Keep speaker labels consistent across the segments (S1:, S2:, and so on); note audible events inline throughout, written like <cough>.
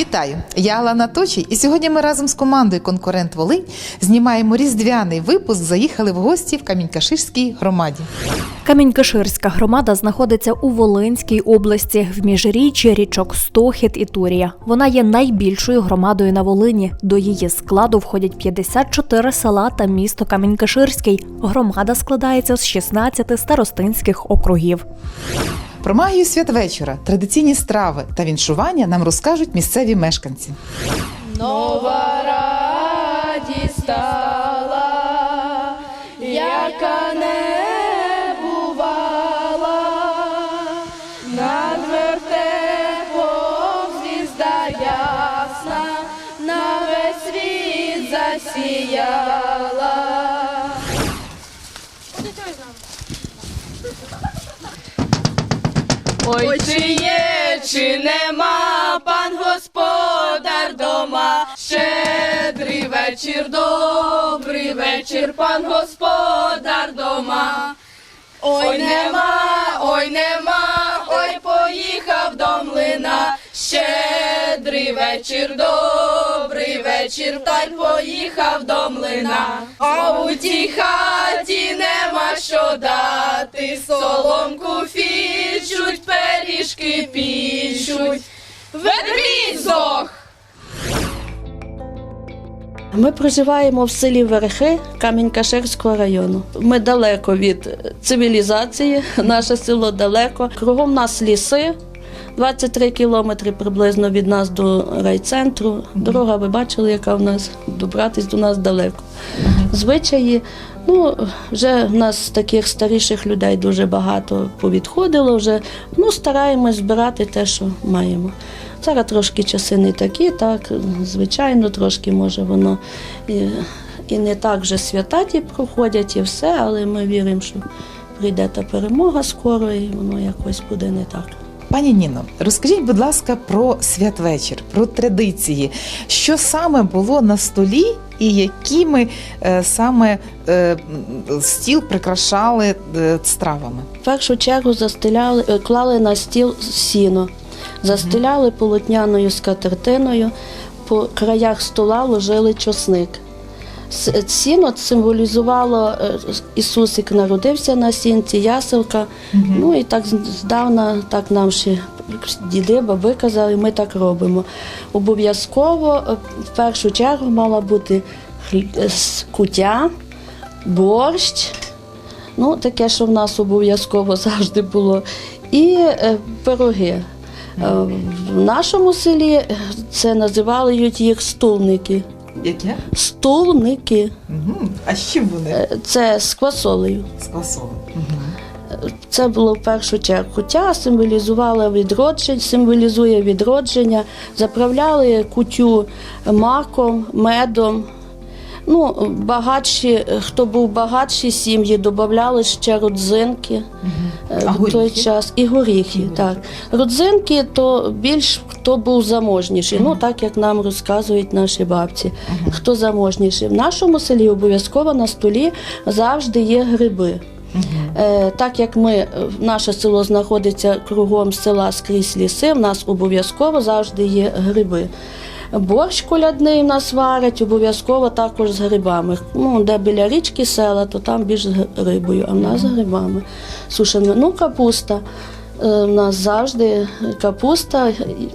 S1: Вітаю! Я Алана Точій, і сьогодні ми разом з командою Конкурент Волинь знімаємо різдвяний випуск. Заїхали в гості в Камінь-Каширській громаді.
S2: Камінь-Каширська громада знаходиться у Волинській області в міжріччі річок Стохід і Турія. Вона є найбільшою громадою на Волині. До її складу входять 54 села та місто Камінь-Каширський. Громада складається з 16 старостинських округів.
S1: Про магію святвечора, традиційні страви та віншування нам розкажуть місцеві мешканці.
S3: Нова радість вечір, добрий вечір, пан господар дома. Ой, нема, ой, нема, ой, поїхав до млина. Щедрий вечір, добрий вечір, та й поїхав до млина. А у тій хаті нема що дати, соломку фічуть, пиріжки пічуть, ведмідь здох.
S4: Ми проживаємо в селі Верхи Камінь-Каширського району. Ми далеко від цивілізації, наше село далеко. Кругом нас ліси. 23 кілометри приблизно від нас до райцентру. Дорога, ви бачили, яка в нас добратись до нас далеко. Звичаї, ну вже в нас таких старіших людей дуже багато повідходило. Вже ну стараємось збирати те, що маємо. Зараз трошки часи не такі, так звичайно, трошки може воно і, і не так вже свята ті проходять, і все, але ми віримо, що прийде та перемога скоро, і воно якось буде не так.
S1: Пані Ніно, розкажіть, будь ласка, про святвечір, про традиції. Що саме було на столі, і якими е, саме е, стіл прикрашали е, стравами?
S4: В першу чергу застеляли, е, клали на стіл сіно, застеляли полотняною скатертиною, по краях стола ложили чосник. Сіно символізувало е, Ісусик народився на сінці, яселка. Ну і так здавна, так нам ще діди, баби казали, ми так робимо. Обов'язково е, в першу чергу мала бути е, кутя, борщ, Ну, таке, що в нас обов'язково <laughs> завжди було. І е, пироги. Е, в нашому селі е, це називали їх стулники.
S1: Яке?
S4: Стулники.
S1: Угу. А з чим вони?
S4: Е, Це з квасолею.
S1: З квасолем.
S4: Це було в першу чергу. Кутя символізувала відродження, символізує відродження. Заправляли кутю маком, медом. Ну, багатші, хто був багатші сім'ї, додавали ще родзинки е,
S1: А
S4: в той
S1: горіхи?
S4: час. І горіхи, так. Родзинки то більш хто був заможніший. Ну, так як нам розказують наші бабці. Хто заможніший. В нашому селі обов'язково на столі завжди є гриби. Е, так як ми, е, наше село знаходиться кругом села скрізь ліси, в нас обов'язково завжди є гриби. Борщ колядний в нас варять, обов'язково також з грибами. Ну, де біля річки села, то там більш з рибою, а в нас з грибами. Сушена. Ну, капуста. Е, У нас завжди капуста,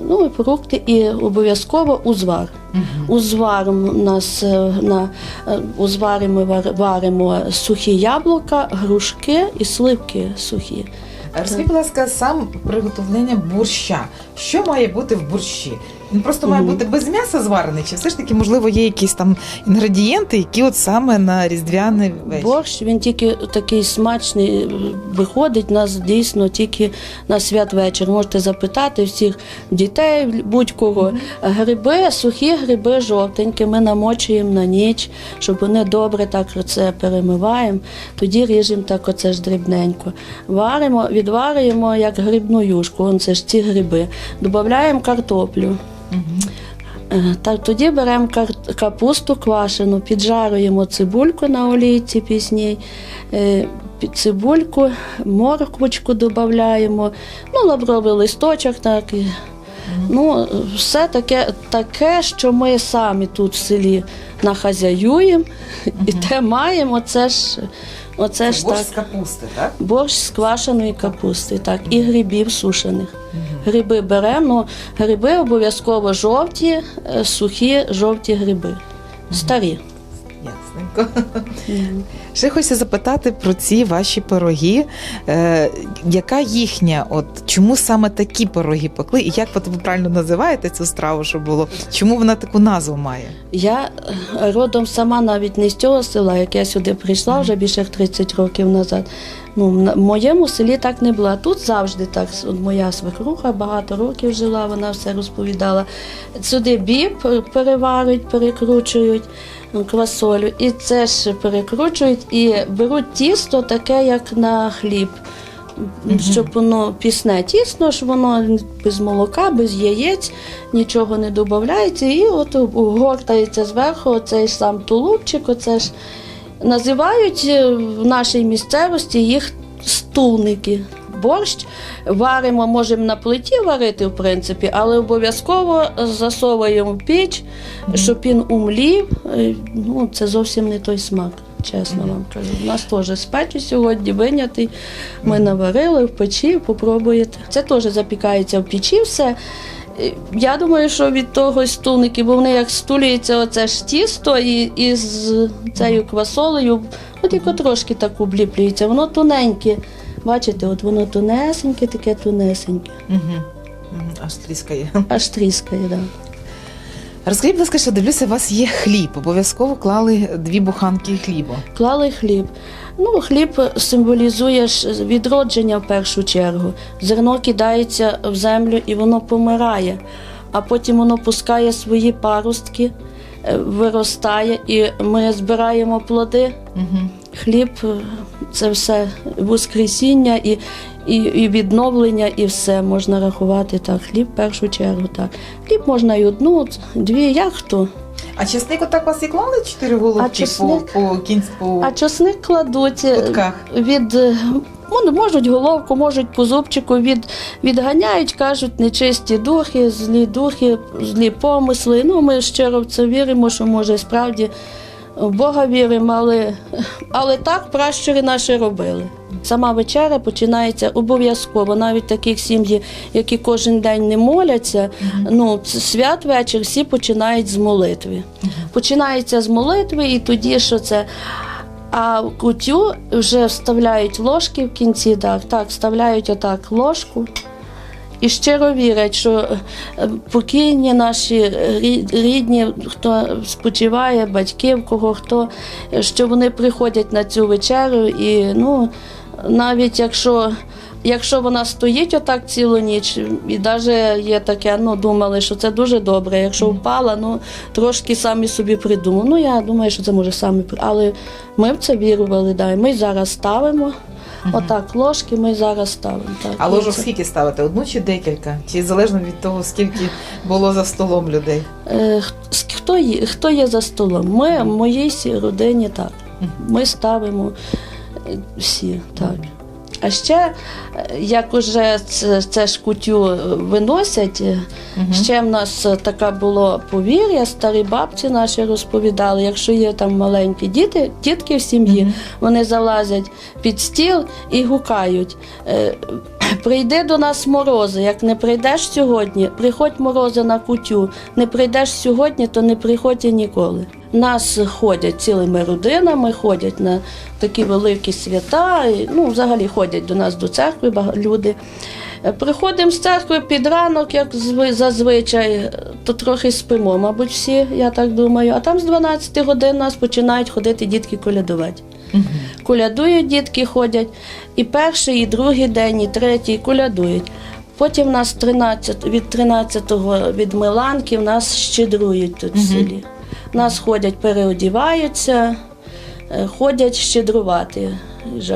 S4: ну і фрукти, і обов'язково узвар. Узвар у нас е, на е, узварі ми варимо сухі яблука, грушки і сливки сухі.
S1: Розкажіть, будь ласка, сам приготовлення борща. Що має бути в борщі? Він просто має бути без м'яса зварений, чи все ж таки, можливо, є якісь там інгредієнти, які от саме на різдвяний вечір?
S4: Борщ він тільки такий смачний е, виходить нас дійсно тільки на святвечір. Можете запитати всіх дітей, будь-кого. Гриби, сухі гриби жовтенькі, ми намочуємо на ніч, щоб вони добре так це перемиваємо. Тоді ріжемо так оце ж дрібненько. Варимо, відварюємо як грибну юшку. Вон це ж ці гриби. Додаємо картоплю. Е, Так, тоді беремо капусту квашену, піджарюємо цибульку на олійці пісній, е, цибульку, морквочку додаємо, ну, лавровий листочок, так, Ну, все таке, таке, що ми самі тут в селі нахазяюємо. І те маємо, це ж, оце ж
S1: Борщ
S4: так.
S1: з капусти, так?
S4: Борщ з квашеної капусти, так, і грибів сушених. Гриби беремо, гриби обов'язково жовті, е, сухі жовті гриби. Старі.
S1: Ясненько. Ще хочеться запитати про ці ваші пироги. Е, яка їхня, от чому саме такі пироги пекли? І як ви правильно називаєте цю страву, щоб було? Чому вона таку назву має?
S4: Я е, родом сама навіть не з цього села, як я сюди прийшла вже більше 30 років назад. Ну, в моєму селі так не було. Тут завжди так. От моя свекруха багато років жила, вона все розповідала. Сюди біб переварюють, перекручують квасолю. І це ж перекручують і беруть тісто таке, як на хліб. Щоб воно пісне тісно, щоб воно без молока, без яєць, нічого не додається, і от гортається зверху оцей сам тулупчик, оце ж називають е, в нашій місцевості їх стулники. Борщ варимо, можемо на плиті варити, в принципі, але обов'язково засовуємо в піч, щоб він умлів. Е, Ну, це зовсім не той смак, чесно вам кажу. У нас теж з печі сьогодні винятий. Ми наварили в печі, попробуєте. Це теж запікається в печі все. Е, Я думаю, що від того стулники, бо вони як стулюється оце ж тісто і, і з цією квасолею, от яко трошки так обліплюється, воно тоненьке. Бачите, от воно тонесеньке, таке тонесеньке.
S1: Угу. Аж тріскає.
S4: Аж тріскає, так. Да.
S1: Розкажіть, будь ласка, що дивлюся, у вас є хліб. Обов'язково клали дві буханки хліба.
S4: Клали хліб. Ну, хліб символізує відродження в першу чергу. Зерно кидається в землю і воно помирає, а потім воно пускає свої паростки, е, виростає, і ми збираємо плоди.
S1: Угу.
S4: Хліб е, це все воскресіння і, і, і відновлення, і все можна рахувати так. Хліб в першу чергу. так. Хліб можна і одну, дві, як хто.
S1: А чесник отак вас і клали чотири головки
S4: А чесник?
S1: по, по кінць по
S4: А часник кладуть е,
S1: кутках?
S4: від. е, Можуть головку, можуть по зубчику, від, відганяють, кажуть, нечисті духи, злі духи, злі помисли. Ну, ми щиро в це віримо, що може справді в Бога віримо, але, але так пращури наші робили. Сама вечеря починається обов'язково, навіть таких сім'ї, які кожен день не моляться. Ну, ц- святвечір всі починають з молитви. Починається з молитви, і тоді що це. А в кутю вже вставляють ложки в кінці, так, так, вставляють отак ложку. І щиро вірять, що е, покійні наші рідні, хто спочиває, батьки, в кого хто, е, що вони приходять на цю вечерю, і ну, навіть якщо, якщо вона стоїть отак цілу ніч, і навіть є таке, ну думали, що це дуже добре. Якщо впала, ну трошки самі собі придумали. Ну я думаю, що це може самі але ми в це вірували, да. і ми зараз ставимо. Отак, ложки ми зараз ставимо. Так.
S1: А ложок
S4: це-
S1: скільки ставите? Одну чи декілька? Чи залежно від того, скільки було за столом людей?
S4: Е, х- Хто є, хто є за столом? Ми в моїй сі- родині так. Ми ставимо е, всі так. А ще, е, як уже це, це ж кутю е, виносять, е, ще в нас таке було повір'я, старі бабці наші розповідали, якщо є там маленькі діти, дітки в сім'ї, вони залазять під стіл і гукають. <clears throat> Прийди до нас морози. Як не прийдеш сьогодні, приходь морози на кутю. Не прийдеш сьогодні, то не приходь і ніколи. Нас ходять цілими родинами, ходять на такі великі свята. Ну, взагалі ходять до нас до церкви люди. Е, Приходимо з церкви під ранок, як зви- зазвичай, е, то трохи спимо, мабуть, всі, я так думаю. А там з 12 годин нас починають ходити дітки колядувати. Колядують дітки ходять. І перший, і другий день, і третій колядують. Потім нас 13, від 13-го від Миланки в нас щедрують тут в селі. Нас ходять, переодіваються, е, ходять щедрувати.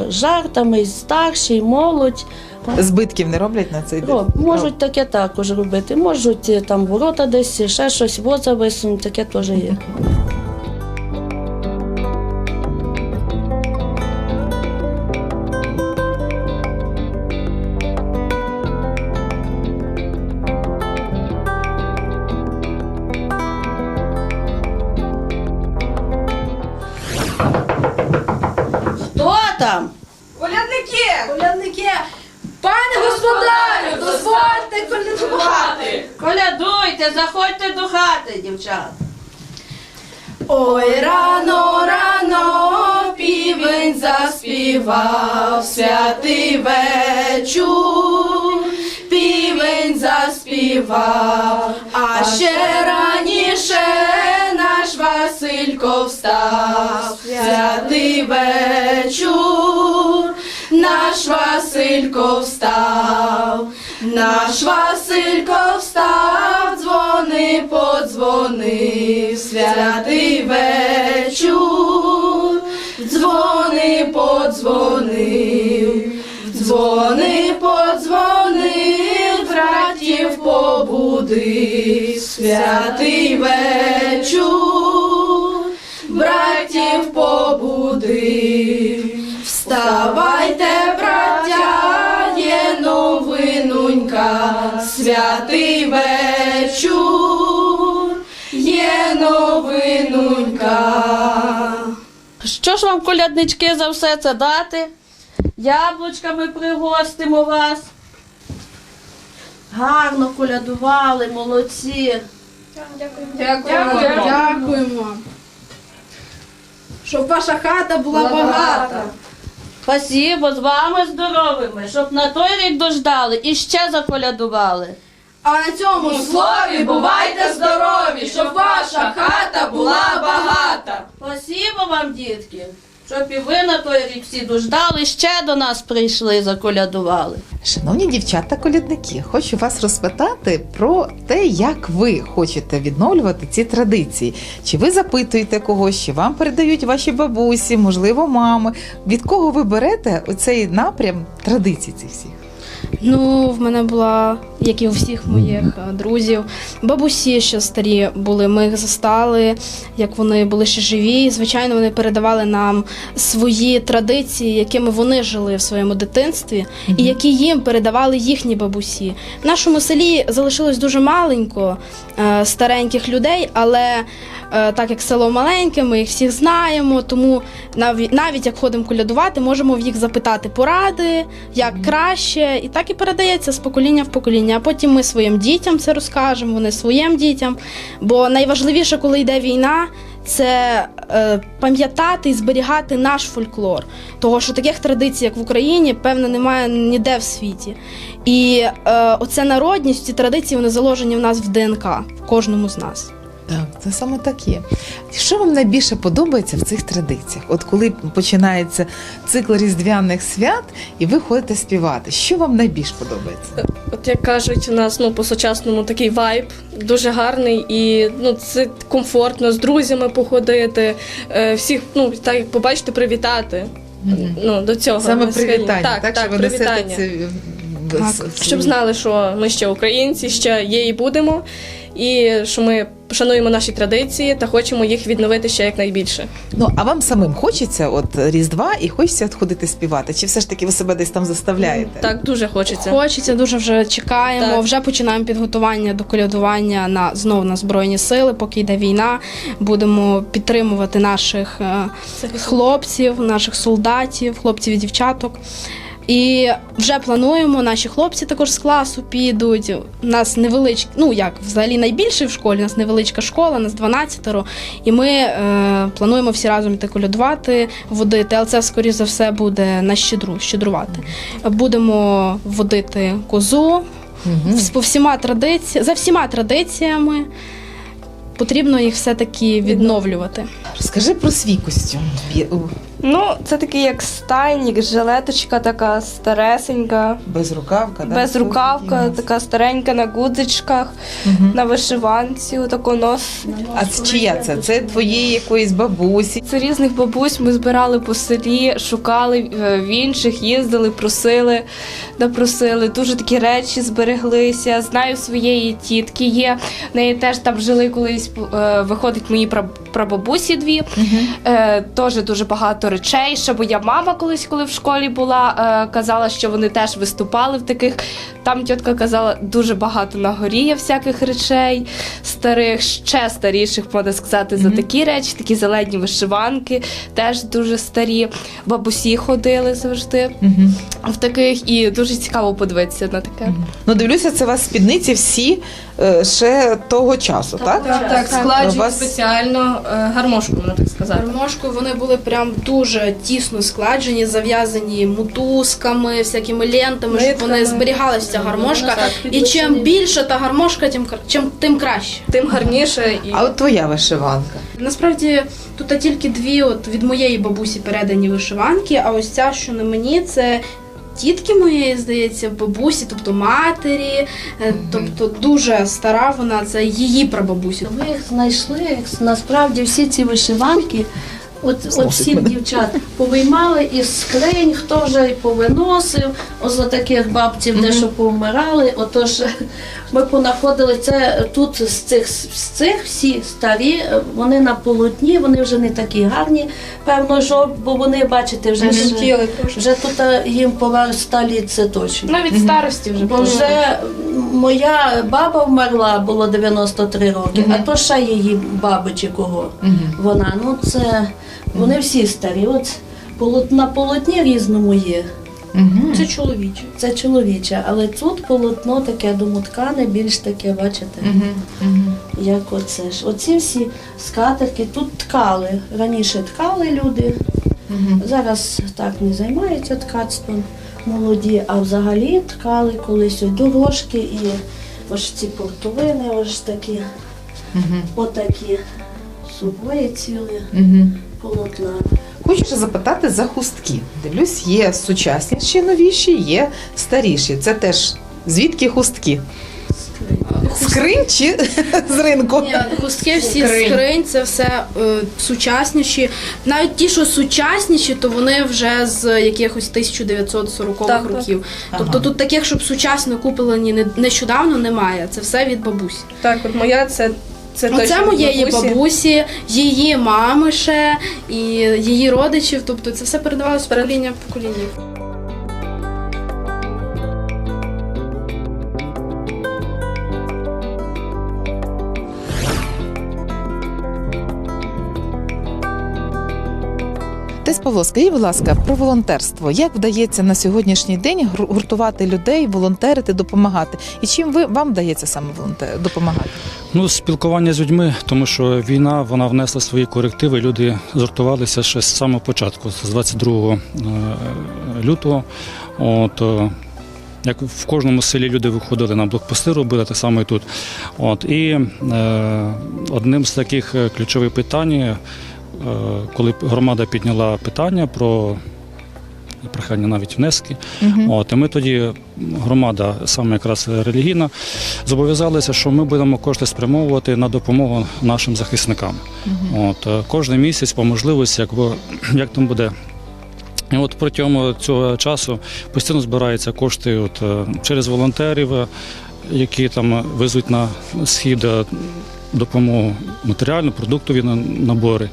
S4: Жартами, і старші, і молодь.
S1: Збитків не роблять на цей день?
S4: Роб, можуть таке також робити. Можуть е, там ворота десь, ще щось воза висунуть, таке теж є.
S3: Дозвольте колядувати!
S4: Колядуйте, заходьте до хати, дівчат.
S3: Ой, рано, рано півень заспівав, святий вечір, півень заспівав, а ще раніше наш Василько встав, святий вечір, наш Василько встав, наш Василько встав, дзвони подзвонив, святий вечір, дзвони подзвонив, дзвони подзвонив, братів побудив, святий вечір, братів побудив. Вставайте, святий вечір, є новинунька.
S4: Що ж вам, коляднички, за все це дати? Яблучками пригостимо вас. Гарно колядували, молодці.
S3: Дякуємо. Дякуємо. Щоб ваша хата була багата.
S4: Спасибо, з вами здоровими, щоб на той рік дождали і ще заколядували.
S3: А на цьому слові бувайте здорові, щоб ваша хата була багата.
S4: Спасибо вам, дітки, щоб і ви той рік всі дождали, ще до нас прийшли, заколядували.
S1: Шановні дівчата колядники, хочу вас розпитати про те, як ви хочете відновлювати ці традиції. Чи ви запитуєте когось, чи вам передають ваші бабусі, можливо, мами? Від кого ви берете оцей напрям традицій цих всіх?
S5: Ну, в мене була, як і у всіх моїх е, друзів, бабусі ще старі були. Ми їх застали, як вони були ще живі. І, Звичайно, вони передавали нам свої традиції, якими вони жили в своєму дитинстві, і які їм передавали їхні бабусі. В нашому селі залишилось дуже маленько е, стареньких людей, але так як село маленьке, ми їх всіх знаємо, тому навіть, навіть як ходимо колядувати, можемо в їх запитати поради, як краще, і так і передається з покоління в покоління. А потім ми своїм дітям це розкажемо, вони своїм дітям. Бо найважливіше, коли йде війна, це е, пам'ятати і зберігати наш фольклор. Того, що таких традицій, як в Україні, певно, немає ніде в світі. І е, оце народність, ці традиції вони заложені в нас в ДНК, в кожному з нас.
S1: Так, це саме так є. Що вам найбільше подобається в цих традиціях? От коли починається цикл різдвяних свят, і ви ходите співати, що вам найбільше подобається?
S6: От як кажуть, у нас ну по-сучасному такий вайб дуже гарний, і ну це комфортно з друзями походити, е, всіх ну так як побачити, привітати. Ну до цього
S1: Саме привітання,
S6: так,
S1: так,
S6: так,
S1: що ви
S6: привітання.
S1: несете це в-
S6: Щоб знали, що ми ще українці, ще є і будемо, і що ми шануємо наші традиції та хочемо їх відновити ще якнайбільше.
S1: Ну а вам самим хочеться от Різдва і хочеться от ходити співати? Чи все ж таки ви себе десь там заставляєте?
S6: Так дуже хочеться.
S5: Хочеться, дуже вже чекаємо.
S6: Так.
S5: Вже починаємо підготування до колядування на знов на збройні сили. Поки йде війна, будемо підтримувати наших е, хлопців, наших солдатів, хлопців і дівчаток. І вже плануємо, наші хлопці також з класу підуть. У нас невеличкі, ну як взагалі найбільший в школі, у нас невеличка школа, нас 12 і ми е, плануємо всі разом йти колядувати, водити, але це, скоріш за все, буде на щедру, щедрувати. Будемо водити козу
S1: Мгм.
S5: По всіма традиці, за всіма традиціями. Потрібно їх все-таки відновлювати.
S1: Розкажи про свій костюм.
S7: Ну, це такий як стайнік, жилеточка така старесенька,
S1: Безрукавка, да?
S7: безрукавка, така старенька на гудзичках, на вишиванці, отако нос.
S1: А це чия це? Це твоєї якоїсь бабусі?
S3: Це різних бабусь ми збирали по селі, шукали е, в інших, їздили, просили, напросили. Дуже такі речі збереглися. Знаю своєї тітки є. В неї теж там жили колись е, виходить мої пра- прабабусі дві. Е, теж дуже багато речей. Ще моя мама колись, коли в школі була, е, казала, що вони теж виступали в таких. Там тітка казала, дуже багато на горі є всяких речей старих, ще старіших, можна сказати, за такі речі, такі зелені вишиванки, теж дуже старі. Бабусі ходили завжди в таких, і дуже цікаво подивитися на таке.
S1: Ну, дивлюся, це у вас спідниці всі ще того часу, так?
S6: Так, так, складжують
S1: вас-
S6: спеціально е, гармошку, можна так сказати.
S5: Гармошку вони були прям дуже тісно складжені, зав'язані мотузками, всякими лентами, щоб вони
S6: Нитками.
S5: зберігалася ця гармошка. І чим більше та гармошка, тим, кра- чим, тим краще.
S6: Тим гарніше і
S1: А от твоя вишиванка.
S5: Насправді тут тільки дві от від моєї бабусі передані вишиванки, а ось ця, що на мені, це тітки моєї, здається, бабусі, тобто матері, е, тобто дуже стара вона, це її прабабусі.
S4: Ми їх знайшли. Насправді всі ці вишиванки, от, от всі дівчат повиймали із скринь, хто вже й повиносив, ось за таких бабців, де що повмирали. Отож, ми понаходили це тут з цих, з цих всі старі, вони на полотні, вони вже не такі гарні, певно, жов, бо вони, бачите, вже, ж-
S6: Жовтіли
S4: вже тут е, їм повер сталі, це точно.
S3: Навіть старості вже
S4: Бо вже моя баба вмерла, було 93 роки, а то ще її баби чи кого. Вона, ну це вони всі старі. От полот- на полотні різному є.
S1: Угу.
S5: Це чоловіче.
S4: Це чоловіче, але тут полотно таке домоткане, більш таке, бачите, як оце ж. Оці всі скатерки тут ткали. Раніше ткали люди. Зараз так не займаються ткацтвом молоді, а взагалі ткали колись дорожки і ось ці портовини, ось такі, отакі субої цілі полотна.
S1: Хочу ще запитати за хустки. Дивлюсь, є сучасніші, новіші, є старіші. Це теж звідки хустки? З Крим чи з ринку?
S5: Ні, хустки всі
S1: Скринь.
S5: скринь, це все е, сучасніші. Навіть ті, що сучасніші, то вони вже з якихось 1940-х
S6: Так, так.
S5: років.
S1: Ага.
S5: Тобто тут таких, щоб сучасно куплені не- нещодавно, немає. Це все від бабусі.
S6: Так, от моя це, це
S5: Оце
S6: це
S5: моєї
S6: бабусі.
S5: бабусі, її мами ще і її родичів. Тобто це все передавалося з покоління в покоління.
S1: Павло, скажіть, будь ласка, про волонтерство. Як вдається на сьогоднішній день гуртувати людей, волонтерити, допомагати? І чим ви вам вдається саме волонтер допомагати?
S8: Ну, спілкування з людьми, тому що війна вона внесла свої корективи. Люди згуртувалися ще з самого початку, з 22 е, лютого. От, е, як в кожному селі люди виходили на блокпости, робили так само і тут. От, і е, одним з таких е, ключових питань, коли громада підняла питання про прохання навіть внески. От, і ми тоді, громада, саме якраз релігійна, зобов'язалися, що ми будемо кошти спрямовувати на допомогу нашим захисникам. От, е, кожен місяць по можливості, як, ви- як там буде. І от протягом цього часу постійно збираються кошти от, е, через волонтерів, е, які там везуть на схід е, допомогу матеріальну, продуктові на- набори.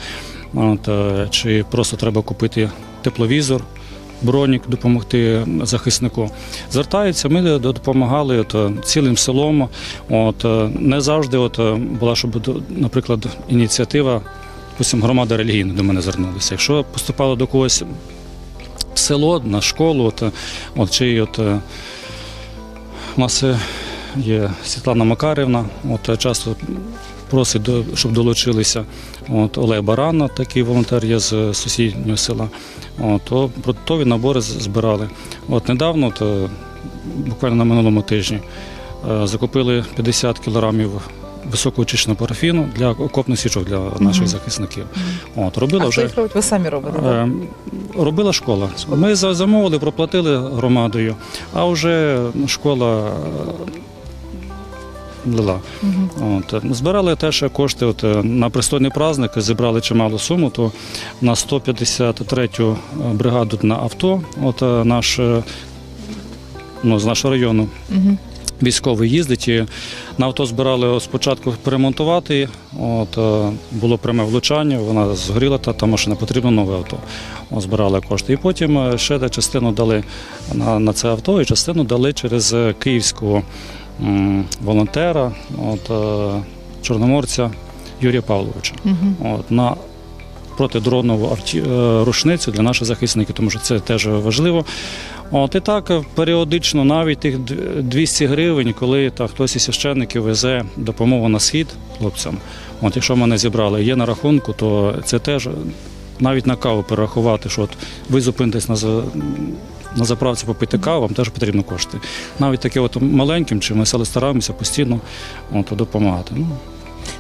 S8: От, е, чи просто треба купити тепловізор, бронік, допомогти захиснику. Звертаються, ми допомагали от, е, цілим селом. От, е, не завжди от, була, щоб, наприклад, ініціатива, допустим, громада релігійна до мене звернулася. Якщо поступало до когось в село, на школу, от, от, чи от, е, є Світлана Макарівна, от, часто просить, щоб долучилися. От, Олег Барана, такий волонтер є з сусіднього села. От, то продуктові набори збирали. От недавно, е, буквально на минулому тижні, е, закупили 50 кілограмів високоочищеного парафіну для окопних січок для наших захисників. От, робила
S1: А
S8: вже.
S1: їх робить? Ви самі робите?
S8: Е, Робила школа. Ми за- замовили, проплатили громадою, а вже школа е, лила. От. е, Збирали теж кошти от, е, на пристойний праздник, зібрали чималу суму, то на 153-ю бригаду на авто, от е, наш, е, ну, з нашого району.
S1: Мгм.
S8: військовий їздить. І на авто збирали спочатку перемонтувати. От, е, було пряме влучання, вона згоріла, та, та машина потрібно нове авто. От, збирали кошти. І потім е, ще частину дали на, на це авто, і частину дали через е, київського м, волонтера, от, е, чорноморця Юрія Павловича. От, на протидронову е, рушницю для наших захисників, тому що це теж важливо. От і так періодично навіть тих д- 200 гривень, коли та хтось із священників везе допомогу на схід хлопцям. От якщо мене зібрали, є на рахунку, то це теж навіть на каву перерахувати, що от ви зупинитесь на на заправці попити каву, вам теж потрібно кошти. Навіть таке от маленьким чи ми стараємося постійно от, допомагати. Ну,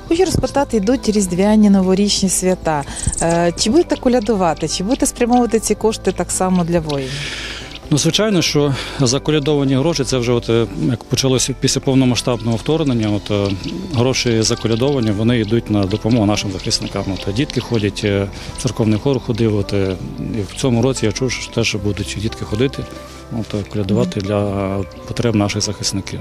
S1: Хочу розпитати, йдуть різдвяні новорічні свята. Е, Чи будете колядувати, чи будете спрямовувати ці кошти так само для воїнів?
S8: Ну, звичайно, що заколядовані гроші це вже от е, як почалося після повномасштабного вторгнення. От е, гроші заколядовані, вони йдуть на допомогу нашим захисникам. От дітки ходять, е, церковний хор ходив. От і в цьому році я чув, що теж будуть дітки ходити, от колядувати для потреб наших захисників.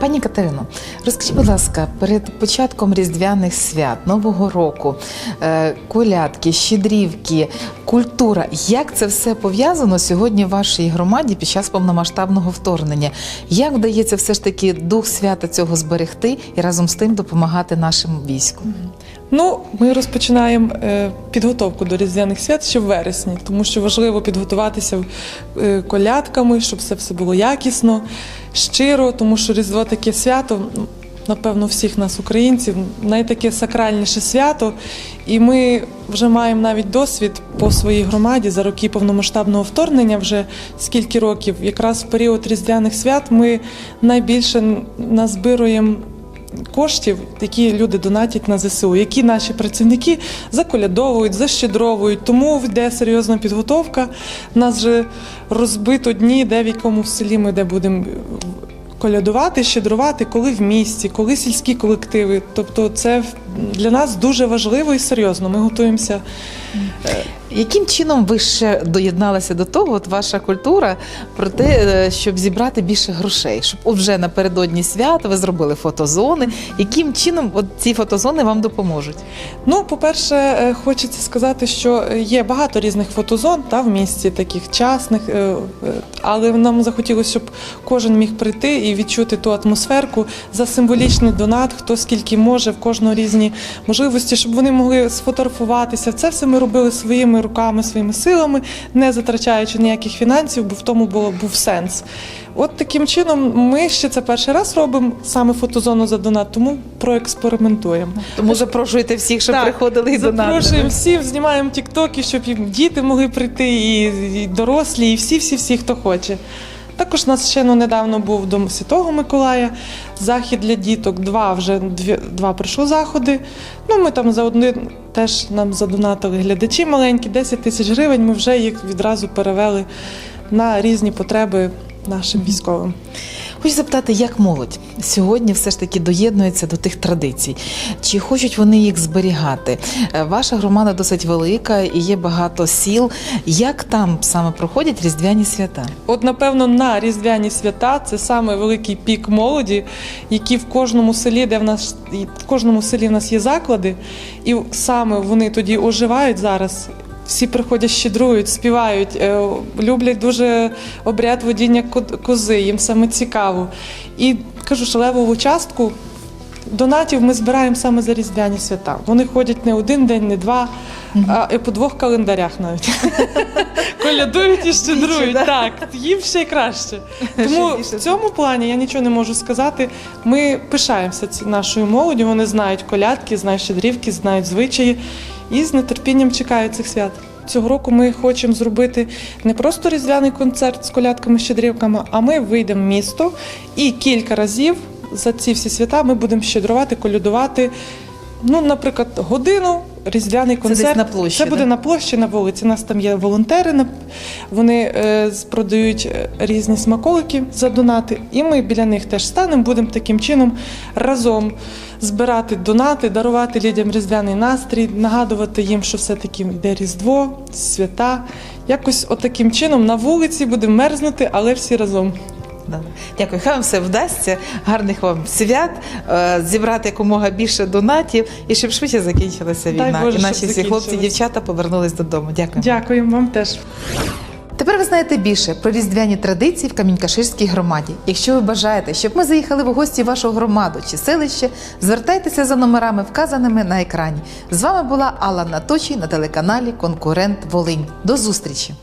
S1: Пані Катерино, розкажіть, будь ласка, перед початком різдвяних свят, Нового року, е, колядки, щедрівки, культура. Як це все пов'язано сьогодні в вашій громаді під час повномасштабного вторгнення? Як вдається все ж таки дух свята цього зберегти і разом з тим допомагати нашим війську?
S9: Ну, ми розпочинаємо е, підготовку до різдвяних свят ще в вересні, тому що важливо підготуватися е, колядками, щоб все все було якісно, щиро, тому що Різдво таке свято, напевно, всіх нас, українців, найтаке сакральніше свято. І ми вже маємо навіть досвід по своїй громаді за роки повномасштабного вторгнення, вже скільки років. Якраз в період різдвяних свят ми найбільше назбируємо коштів, які люди донатять на ЗСУ, які наші працівники заколядовують, защедровують. Тому йде серйозна підготовка. Нас же розбито дні, де в якому в селі ми де будемо колядувати, щедрувати, коли в місті, коли сільські колективи. Тобто, це для нас дуже важливо і серйозно. Ми готуємося.
S1: Яким чином ви ще доєдналися до того, от ваша культура про те, е, щоб зібрати більше грошей, щоб от вже напередодні свята ви зробили фотозони. Яким чином от ці фотозони вам допоможуть?
S9: Ну, по-перше, е, хочеться сказати, що є багато різних фотозон та в місті, таких частних, е, але нам захотілося, щоб кожен міг прийти і відчути ту атмосферку за символічний донат, хто скільки може, в кожного різні можливості, щоб вони могли сфотографуватися. Це все ми робили своїми руками, своїми силами, не затрачаючи ніяких фінансів, бо в тому було був сенс. От таким чином, ми ще це перший раз робимо саме фотозону за донат, тому проекспериментуємо.
S1: Тому запрошуйте всіх, щоб
S9: Так,
S1: приходили і донатили.
S9: Запрошуємо всіх, знімаємо тіктоки, щоб і діти могли прийти, і, і дорослі, і всі, всі, всі, хто хоче. Також у нас ще ну, недавно був Дом Святого Миколая, захід для діток. Два вже дві, два пройшли заходи. Ну, ми там за один теж нам задонатили глядачі маленькі, 10 тисяч гривень. Ми вже їх відразу перевели на різні потреби нашим військовим.
S1: Хочу запитати, як молодь сьогодні все ж таки доєднується до тих традицій? Чи хочуть вони їх зберігати? Е, Ваша громада досить велика і є багато сіл. Як там саме проходять різдвяні свята?
S9: От, напевно, на різдвяні свята це саме великий пік молоді, які в кожному селі, де в нас в кожному селі в нас є заклади, і саме вони тоді оживають зараз. Всі приходять, щедрують, співають, е, люблять дуже обряд водіння ко- кози, їм саме цікаво. І кажу, що левову частку донатів ми збираємо саме за різдвяні свята. Вони ходять не один день, не два, а і по двох календарях навіть. <laughs> Колядують і щедрують. Так, їм ще й краще. Тому в цьому плані я нічого не можу сказати. Ми пишаємося нашою молоддю. Вони знають колядки, знають щедрівки, знають звичаї і з нетерпінням чекають цих свят. Цього року ми хочемо зробити не просто різдвяний концерт з колядками, щедрівками, а ми вийдемо в місто і кілька разів за ці всі свята ми будемо щедрувати, колядувати. Ну, наприклад, годину різдвяний
S1: Це
S9: концерт.
S1: десь на площі.
S9: Це
S1: да?
S9: буде на площі на вулиці. У нас там є волонтери. Вони е, продають е, різні смаколики за донати. І ми біля них теж станемо, будемо таким чином разом збирати донати, дарувати людям різдвяний настрій, нагадувати їм, що все-таки йде Різдво, свята. Якось отаким чином на вулиці будемо мерзнути, але всі разом.
S1: Дякую. Хай вам все вдасться. Гарних вам свят, е, зібрати якомога більше донатів і щоб швидше закінчилася
S9: Дай
S1: війна.
S9: Боже,
S1: і наші всі хлопці, дівчата повернулись додому. Дякую.
S9: Дякуємо вам теж.
S1: Тепер ви знаєте більше про різдвяні традиції в Камінь-Каширській громаді. Якщо ви бажаєте, щоб ми заїхали в гості в вашу громаду чи селище, звертайтеся за номерами, вказаними на екрані. З вами була Алла Наточій на телеканалі Конкурент Волинь. До зустрічі!